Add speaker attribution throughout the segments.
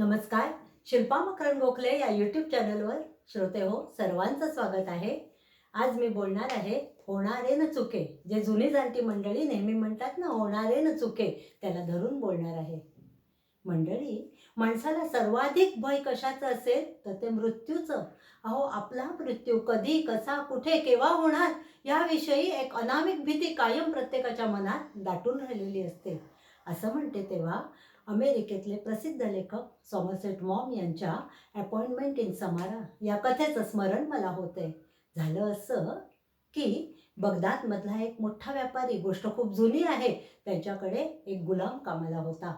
Speaker 1: नमस्कार. शिल्पा मकरन गोखले या यूट्यूब चॅनलवर श्रोते हो सर्वांचं स्वागत आहे. आज मी बोलणार आहे होणारे न चुके. जे जुनी जाणती मंडळी नेहमी म्हणतात ना होणारे न चुके त्याला धरून बोलणार आहे. मंडळी माणसाला सर्वाधिक भय कशाचं असेल? तर ते मृत्यूचं. अहो आपला मृत्यू कधी कसा कुठे केव्हा होणार याविषयी एक अनामिक भीती कायम प्रत्येकाच्या मनात दाटून राहिलेली असते. असं म्हणते तेव्हा अमेरिकेतले प्रसिद्ध लेखक सॉमरसेट मॉम यांच्या अपॉइंटमेंट इन समारा या कथेचं स्मरण मला होतंय. झालं असं की बगदादमधला एक मोठा व्यापारी गोष्ट खूप जुनी आहे त्याच्याकडे एक गुलाम कामाला होता.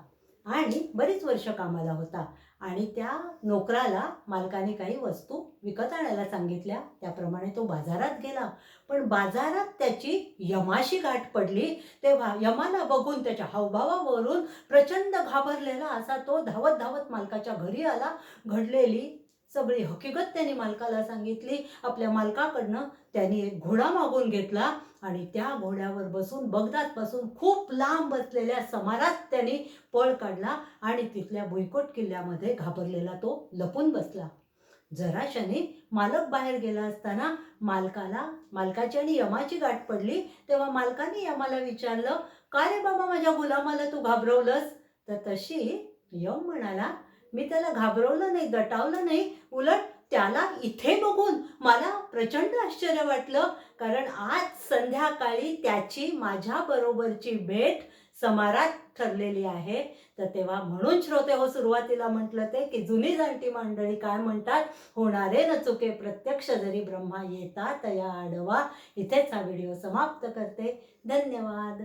Speaker 1: आणि बरीच वर्ष कामाला होता. आणि त्या नोकराला मालकाने काही वस्तू विकत आणायला सांगितल्या. त्याप्रमाणे तो बाजारात गेला. पण बाजारात त्याची यमाशी गाठ पडली. तेव्हा यमाला बघून त्याच्या हावभावावरून प्रचंड घाबरलेला असा तो धावत धावत मालकाच्या घरी आला. घडलेली सगळी हकीकत त्यांनी मालकाला सांगितली. आपल्या मालकाकडनं त्यांनी एक घोडा मागून घेतला आणि त्या घोड्यावर बसून बगदादपासून खूप लांब बसलेल्या समारात त्यांनी पळ काढला आणि तिथल्या भुईकोट किल्ल्यामध्ये घाबरलेला तो लपून बसला. जराशाने मालक बाहेर गेला असताना मालकाला मालकाची आणि यमाची गाठ पडली. तेव्हा मालकाने यमाला विचारलं का रे बाबा माझ्या गुलामाला तू घाबरवलंस? तर तशी यम म्हणाला मी त्याला घाबरवलं नाही दटावलं नाही. उलट त्याला इथे बघून मला प्रचंड आश्चर्य वाटलं. कारण आज संध्याकाळी त्याची माझ्या बरोबरची भेट समारात ठरलेली आहे. तर तेव्हा म्हणून श्रोते हो सुरुवातीला म्हटलं ते की जुनी जाणती मंडळी काय म्हणतात? होणारे न चुके प्रत्यक्ष जरी ब्रह्मा येतात या आडवा. इथेच हा व्हिडिओ समाप्त करते. धन्यवाद.